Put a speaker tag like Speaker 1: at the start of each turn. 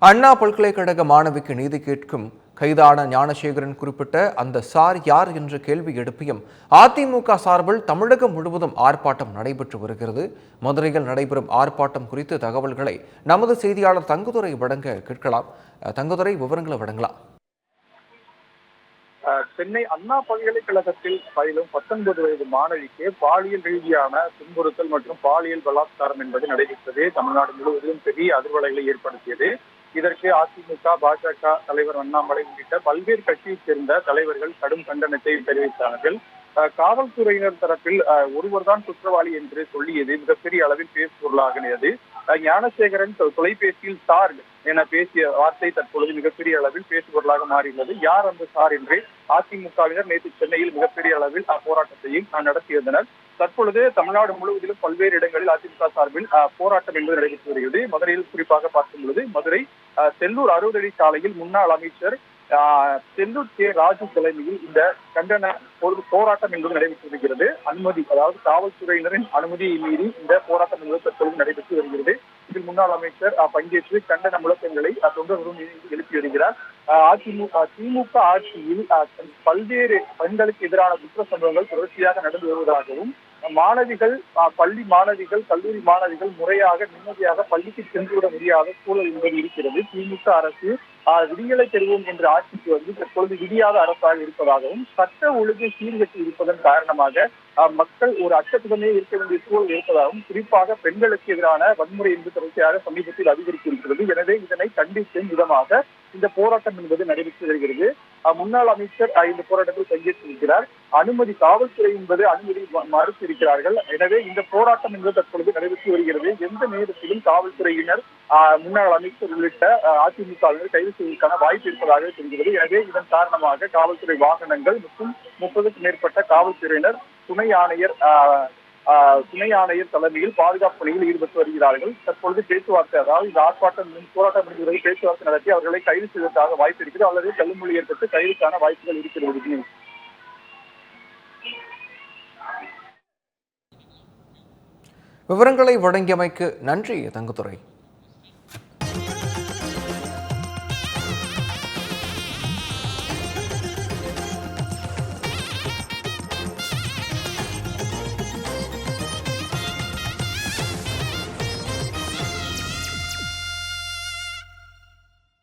Speaker 1: அண்ணா பல்கலைக்கழக மாணவிக்கு நீதி கேட்கும் கைதான ஞானசேகரன் குறிப்பிட்ட அந்த சார் யார் என்ற கேள்வி எழுப்பியும் அதிமுக சார்பில் தமிழகம் முழுவதும் ஆர்ப்பாட்டம் நடைபெற்று வருகிறது. மதுரையில் நடைபெறும் ஆர்ப்பாட்டம் குறித்து தகவல்களை நமது செய்தியாளர் தங்குதுரை வழங்க கேட்கலாம். தங்குதுரை விவரங்களை வழங்கலாம்.
Speaker 2: அஹ் சென்னை அண்ணா பல்கலைக்கழகத்தில் பயிலும் பத்தொன்பது வயது மாணவிக்கு பாலியல் ரீதியான துன்புறுத்தல் மற்றும் பாலியல் பலாத்காரம் என்பது நடைபெற்றது. தமிழ்நாடு முழுவதிலும் பெரிய அதிர்வலைகளை ஏற்படுத்தியது. இதற்கு அதிமுக பாஜக தலைவர் அண்ணாமலை உள்ளிட்ட பல்வேறு கட்சியைச் சேர்ந்த தலைவர்கள் கடும் கண்டனத்தை தெரிவித்தார்கள். காவல்துறையினர் தரப்பில் ஒருவர் ஒருவர்தான் குற்றவாளி என்று சொல்லியது மிகப்பெரிய அளவில் பேசுபொருளாகினது ஞானசேகரன் தொலைபேசியில் சார் என பேசிய வார்த்தை தற்பொழுது மிகப்பெரிய அளவில் பேசுபொருளாக மாறியுள்ளது. யார் அந்த சார் என்று அதிமுகவினர் நேற்று சென்னையில் மிகப்பெரிய அளவில் போராட்டத்தையும் நடத்தியிருந்தனர் தற்பொழுது தமிழ்நாடு முழுவதிலும் பல்வேறு இடங்களில் அதிமுக சார்பில் போராட்டம் என்பது நடைபெற்று வருகிறது. மதுரையில் குறிப்பாக பார்க்கும் பொழுது மதுரை செல்லூர் அறுபதடி சாலையில் முன்னாள் அமைச்சர் செல்லூர் கே. ராஜு தலைமையில் இந்த கண்டன பொது போராட்டம் என்பது நடைபெற்று வருகிறது. அனுமதி அதாவது காவல்துறையினரின் அனுமதியை மீறி இந்த போராட்டம் என்பது தற்பொழுது நடைபெற்று வருகிறது. இதில் முன்னாள் அமைச்சர் பங்கேற்று கண்டன முழக்கங்களை தொண்டர்களும் எழுப்பி வருகிறார். அதிமுக திமுக ஆட்சியில் பல்வேறு பெண்களுக்கு எதிரான குற்ற சம்பவங்கள் தொடர்ச்சியாக நடந்து வருவதாகவும் மாணவிகள் பள்ளி மாணவிகள் கல்லூரி மாணவிகள் முறையாக நிம்மதியாக பள்ளிக்கு சென்றுவிட முடியாத சூழல் என்பது இருக்கிறது. திமுக அரசு விடியலை பெறுவோம் என்ற ஆட்சிக்கு வந்து தற்பொழுது விடியாத அரசாக இருப்பதாகவும் சட்ட ஒழுங்கை சீர்கட்டி இருப்பதன் காரணமாக மக்கள் ஒரு அச்சத்துடனே இருக்க வேண்டிய சூழல் இருப்பதாகவும் குறிப்பாக பெண்களுக்கு எதிரான வன்முறை என்பது தொடர்ச்சியாக சமீபத்தில் அதிகரித்து இருக்கிறது. எனவே இதனை கண்டிக்கும் விதமாக இந்த போராட்டம் என்பது நடைபெற்று வருகிறது. அஹ், முன்னாள் அமைச்சர் இந்த போராட்டத்தில் பங்கேற்றிருக்கிறார் அனுமதி காவல்துறை என்பது அனுமதி மறுத்திருக்கிறார்கள் எனவே இந்த போராட்டம் என்பது தற்பொழுது நடைபெற்று வருகிறது. எந்த நேரத்திலும் காவல்துறையினர் ஆஹ், முன்னாள் அமைச்சர் உள்ளிட்ட ஆஹ், அதிமுகவினர் கைது செய்வதற்கான வாய்ப்பு இருப்பதாக தெரிகிறது. எனவே இதன் காரணமாக காவல்துறை வாகனங்கள் மற்றும் முப்பதுக்கும் மேற்பட்ட காவல்துறையினர் துணை ஆணையர் ஆஹ், துணை ஆணையர் தலைமையில் பாதுகாப்பு பணியில் ஈடுபட்டு வருகிறார்கள். தற்பொழுது பேச்சுவார்த்தை அதாவது இந்த ஆர்ப்பாட்டம் போராட்டம் முடிந்தவரை பேச்சுவார்த்தை நடத்தி அவர்களை கைது செய்வதற்காக வாய்ப்பு இருக்கிறது அல்லது தள்ளுமொழி ஏற்பட்டு கைதுக்கான வாய்ப்புகள் இருக்கிறது
Speaker 1: விவரங்களை வழங்கியமைக்கு நன்றி தங்குத்துறை